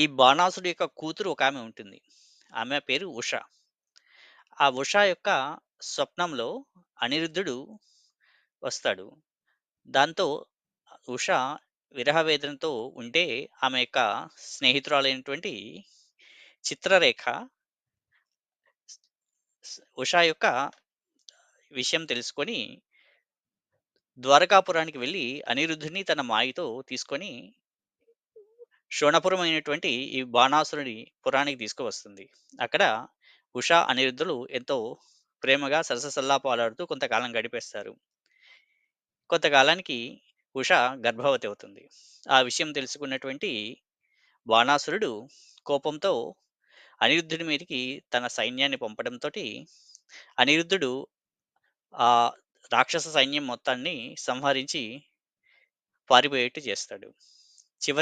ఈ బాణాసుడి యొక్క కూతురు ఒక ఆమె ఉంటుంది. ఆమె పేరు ఉష. ఆ ఉష యొక్క స్వప్నంలో అనిరుద్ధుడు వస్తాడు. దాంతో ఉష విరహ వేదనతో ఉంటే ఆమె యొక్క స్నేహితురాలైనటువంటి చిత్రరేఖ ఉష యొక్క విషయం తెలుసుకొని ద్వారకాపురానికి వెళ్ళి అనిరుద్ధుడిని తన మాయతో తీసుకొని శోణపురం అయినటువంటి ఈ బాణాసురుని పురానికి తీసుకువస్తుంది. అక్కడ ఉషా అనిరుద్ధులు ఎంతో ప్రేమగా సరససల్లాపాలాడుతూ కొంతకాలం గడిపేస్తారు. కొంతకాలానికి ఉష గర్భవతి అవుతుంది. ఆ విషయం తెలుసుకున్నటువంటి బాణాసురుడు కోపంతో అనిరుద్ధుడి మీదకి తన సైన్యాన్ని పంపడంతోటి అనిరుద్ధుడు ఆ రాక్షస సైన్యం మొత్తాన్ని సంహరించి పారిపోయేట్టు చేస్తాడు. చివరి